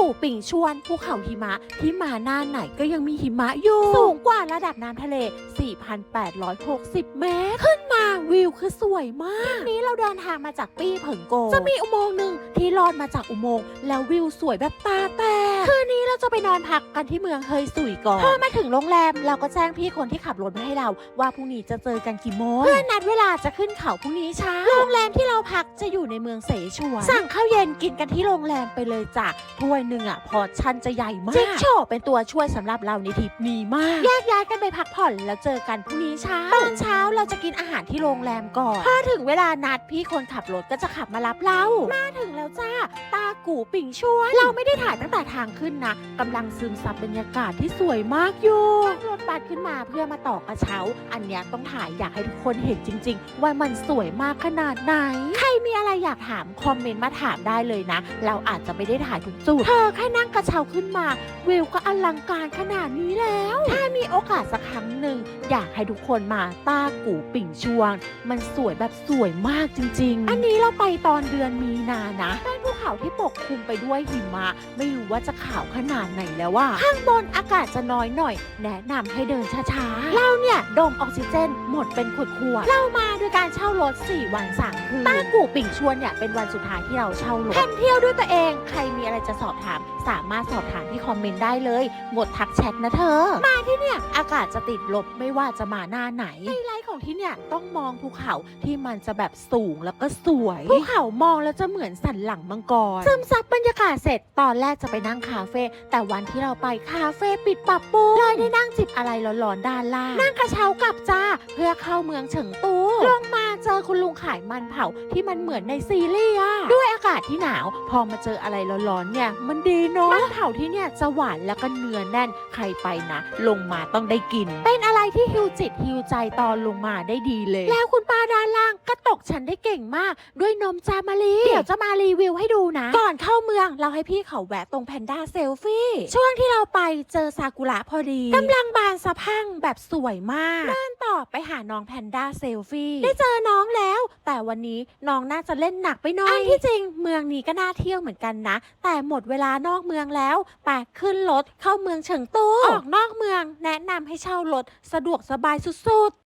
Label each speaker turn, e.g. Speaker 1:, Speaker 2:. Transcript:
Speaker 1: กู่ปิ่งชวนภูเขาหิมะที่มาหน้าไหนก็ยังมีหิมะอยู่ สูงกว่าระดับน้ำทะเล 4,860 เมตร ขึ้นมาวิวคือสวยมากทีนี้เราเดินทางมาจากปี้เผิงโก จะมีอุโมงค์หนึ่งที่ลอดมาจากอุโมงค์แล้ววิวสวยแบบตาแตก คืนนี้เราจะไปนอนพักกันที่เมืองเฮยสุยก่อนพอมาถึงโรงแรมเราก็แจ้งพี่คนที่ขับรถมาให้เรา ว่าพรุ่งนี้จะเจอกันกี่โมงเพื่อนนัดเวลาจะขึ้นเขาพรุ่งนี้เช้าโรงแรมที่เราพักจะอยู่ในเมืองเสฉวนสั่งข้าวเย็นกินกันที่โรงแรมไปเลยจ้ะถ้วยหนึ่งอะพอชั่นจะใหญ่มากจิ๊กโฉเป็นตัวช่วยสำหรับเราในทริปนี้มากแยกย้ายกันไปพักผ่อนแล้วเจอกันพรุ่งนี้เช้าตอนเช้าเราจะกินอาหารที่โรงแรมก่อนพอถึงเวลานัดพี่คนขับรถก็จะขับมารับเรามาถึงแล้วจ้าตากู่ปิ่งชวนเราไม่ได้ถ่ายตั้งแต่ทางขึ้นนะกำลังซึมซับบรรยากาศที่สวยมากอยู่นั่งรถบัสขึ้นมาเพื่อมาต่อกระเช้า อันเนี้ยต้องถ่ายอยากให้ทุกคนเห็นจริง ๆ ว่ามันสวยมากขนาดไหน ใครมีอะไรอยากถามคอมเมนต์มาถามได้เลยนะ เราอาจจะไม่ได้ถ่ายทุกจุด เธอแค่นั่งกระเช้าขึ้นมาวิวก็อลังการขนาดนี้แล้ว โอกาสสักครั้งหนึ่งอยากให้ทุกคนมาต้ากู่ปิ่งชวง มันสวยแบบสวยมากจริง ๆ อันนี้เราไปตอนเดือนมีนานะเป็นภูเขาที่ปกคลุมไปด้วยหิมะ ไม่รู้ว่าจะขาวขนาดไหนแล้วว่า ข้างบนอากาศจะน้อยหน่อย แนะนำให้เดินช้าๆ เราเนี่ยดมออกซิเจนหมดเป็นขวดๆ เรามาด้วยการเช่ารถ 4 วัน3คืนต้ากู่ปิ่งชวนเนี่ยเป็นวันสุดท้ายที่เราเช่ารถแผนเที่ยวด้วยตัวเอง ใครมีอะไรจะสอบถาม สามารถสอบถามที่คอมเมนต์ได้เลย งดทักแชทนะเธอ มาที่เนี่ยอากาศจะติดลบไม่ว่าจะมาหน้าไหนไฮไลท์ของที่เนี่ยต้องมองภูเขาที่มันจะแบบสูงแล้วก็สวยภูเขามองแล้วจะเหมือนสันหลังมังกรซึมซับบรรยากาศเสร็จตอนแรกจะไปนั่งคาเฟ่แต่วันที่เราไปคาเฟ่ปิดปรับปรุงเลยได้นั่งจิบอะไรร้อนๆด้านล่างนั่งกระเช้ากลับจ้าเพื่อเข้าเมืองเฉิงตูลงมา เจอคุณลุงขายมันเผาที่มันเหมือนในซีรีส์อะด้วยอากาศที่หนาว พอมาเจออะไรร้อนๆเนี่ย มันดีเนาะมันเผาที่เนี่ยจะหวานแล้วก็เนื้อแน่นใครไปนะ ลงมาต้องได้กิน เป็นอะไรที่ฮิวจิตฮิวใจตอนลงมาได้ดีเลย แล้วคุณป้าด้านล่างก็ตกฉันได้เก่งมาก ด้วยนมจามารีเดี๋ยวจะมารีวิวให้ดูนะ ก่อนเข้าเมืองเราให้พี่เขาแวะตรงแพนด้าเซลฟี่ช่วงที่เราไปเจอซากุระพอดีกำลังบานสะพรั่งแบบสวยมากเดินต่อไปหาน้องแพนด้าเซลฟี่ได้เจอน้องแล้ว แต่วันนี้น้องน่าจะเล่นหนักไปหน่อย อันที่จริงเมืองนี้ก็น่าเที่ยวเหมือนกันนะ แต่หมดเวลานอกเมืองแล้วไปขึ้นรถเข้าเมืองเฉิงตู ออกนอกเมืองแนะนำให้เช่ารถสะดวกสบายสุดๆ